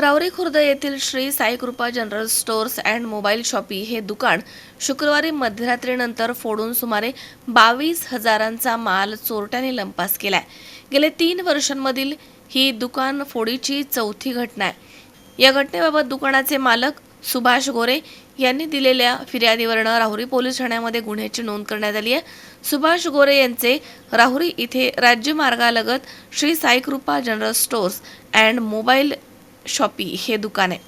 रावरी खुर्द येथील Shri Saikrupa general stores and mobile shoppe हे दुकान शुक्रवारी मध्यरात्रीनंतर फोडून सुमारे बावीस हजारांचा माल चोरट्याने लंपास केलाय. गेले तीन वर्षांमधील ही दुकान फोडीची चौथी घटना आहे. या घटनेबाबत दुकानाचे मालक सुभाष गोरे यांनी दिलेल्या फिर्यादीवरनं राहुरी पोलीस ठाण्यामध्ये गुन्ह्याची नोंद करण्यात आली आहे. सुभाष गोरे यांचे राहुरी इथे राज्यमार्गालगत Shri Saikrupa general stores and mobile shoppe हे दुकान आहे.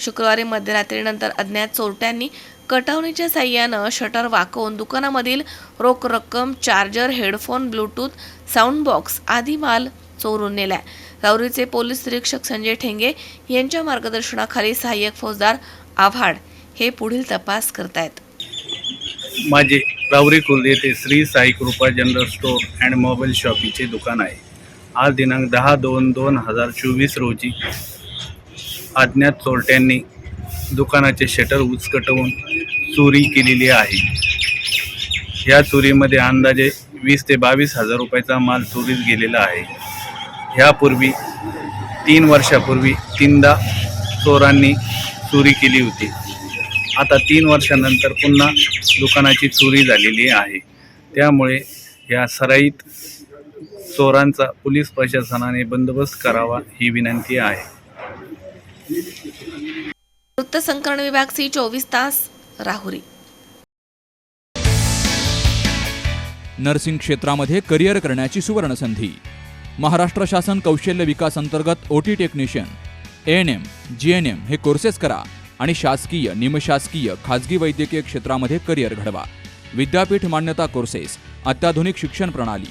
शुक्रवारी मध्यरात्रीनंतर अज्ञात चोरट्यांनी कटावणीच्या साह्यानं शटर वाकवून दुकानामधील रोख रक्कम charger headphone Bluetooth sound box आदी माल चोरून नेलाय. राऊरीचे पोलीस निरीक्षक संजय ठेंगे यांच्या मार्गदर्शनाखाली सहाय्यक फौजदार आव्हाड हे पुढील तपास करतायत. माझे रावरी खुर्द येथे Shri Sai Krupa general store and mobile शॉपीचे दुकान आहे. आज दिनांक दहा दोन दोन हजार चोवीस रोजी अज्ञात चोरट्यांनी दुकानाचे शटर उचकटवून चोरी केलेली आहे. या चोरीमध्ये अंदाजे वीस ते बावीस हजार रुपयाचा माल चोरीस गेलेला आहे. ह्यापूर्वी तीन वर्षापूर्वी तीनदा चोरांनी चोरी केली होती. आता तीन वर्षानंतर पुन्हा दुकानाची चोरी झालेली आहे. त्यामुळे या सराईत चोरांचा पोलीस प्रशासनाने बंदोबस्त करावा ही विनंती आहे. वृत्तसंकलन विभाग सी चोवीस तास राहुरी. नर्सिंग क्षेत्रामध्ये करिअर करण्याची सुवर्णसंधी. महाराष्ट्र शासन कौशल्य विकास अंतर्गत O T technician N M G N M हे कोर्सेस करा आणि शासकीय निमशासकीय खाजगी वैद्यकीय क्षेत्रामध्ये करिअर घडवा. विद्यापीठ मान्यता कोर्सेस अत्याधुनिक शिक्षण प्रणाली.